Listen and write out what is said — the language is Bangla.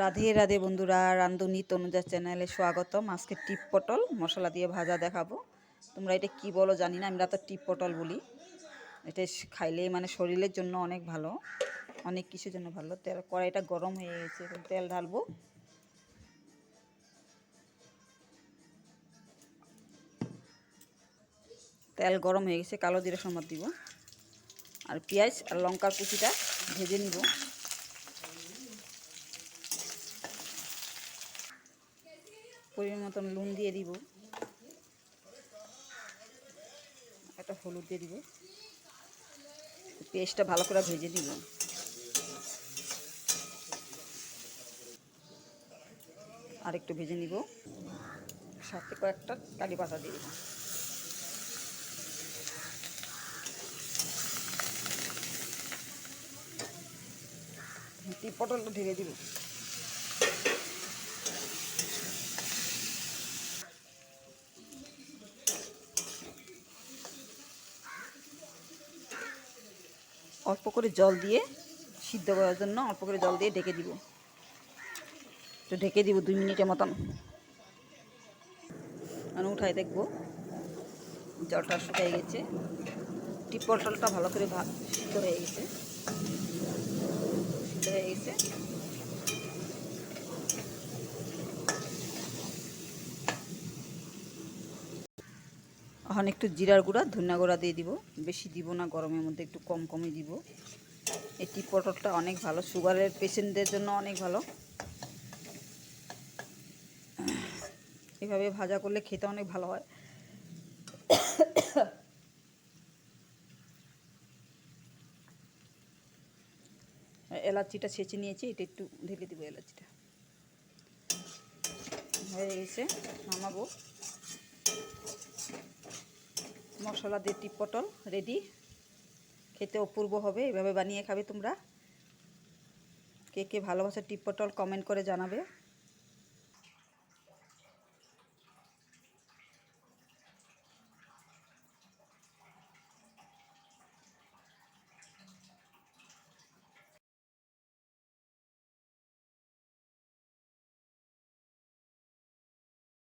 রাধে রাধে বন্ধুরা, রান্ধুনি তনুজা চ্যানেলে স্বাগতম। আজকে টিপ পটল, মশলা দিয়ে ভাজা দেখাবো। তোমরা এটা কি বলো জানি না, আমরা তো টিপ পটল বলি। এটা খাইলে মানে শরীরের জন্য অনেক ভালো, অনেক কিছুর জন্য ভালো। তেল, কড়াইটা গরম হয়ে গেছে তেল ঢালবো। তেল গরম হয়ে গেছে, কালো জিরে সম্বাদ দিব। আর পেঁয়াজ আর লঙ্কার কুচিটা ভেজে নিব। পরিমাণ মতন নুন দিয়ে দিব। একটা হলুদ দিয়ে দিব। পেস্টটা ভালো করে ভেজে দিব। আর একটু ভেজে নিব। সাথে কয়েকটা কারি পাতা দিয়ে দিব। পটলটা ঢেকে দিব। অল্প করে জল দিয়ে সিদ্ধ করার জন্য অল্প করে জল দিয়ে ঢেকে দিব। তো ঢেকে দিব দুই মিনিটের মতন। আমি উঠাই দেখব। জলটা শুকিয়ে গেছে। টিপল টলটা ভালো করে সিদ্ধ হয়ে গেছে। সিদ্ধ হয়ে গেছে। এখন একটু জিরার গুঁড়া, ধনিয়া গুঁড়া দিয়ে দিব। বেশি দিব না, গরমের মধ্যে একটু কম কমই দিব। এটি পটলটা অনেক ভালো, সুগারের পেশেন্টদের জন্য অনেক ভালো। এভাবে ভাজা করলে খেতে অনেক ভালো হয়। এলাচিটা ছেঁচে নিয়েছি, এটা একটু ঢেলে দিব এলাচিটা। হয়ে গেছে, নামাবো। মশলা দিয়ে টিপ পটল রেডি খেতে অপূর্ব হবে, এভাবে বানিয়ে খাবে তোমরা। কে কে ভালোবাসে টিপ পটল কমেন্ট করে জানাবে।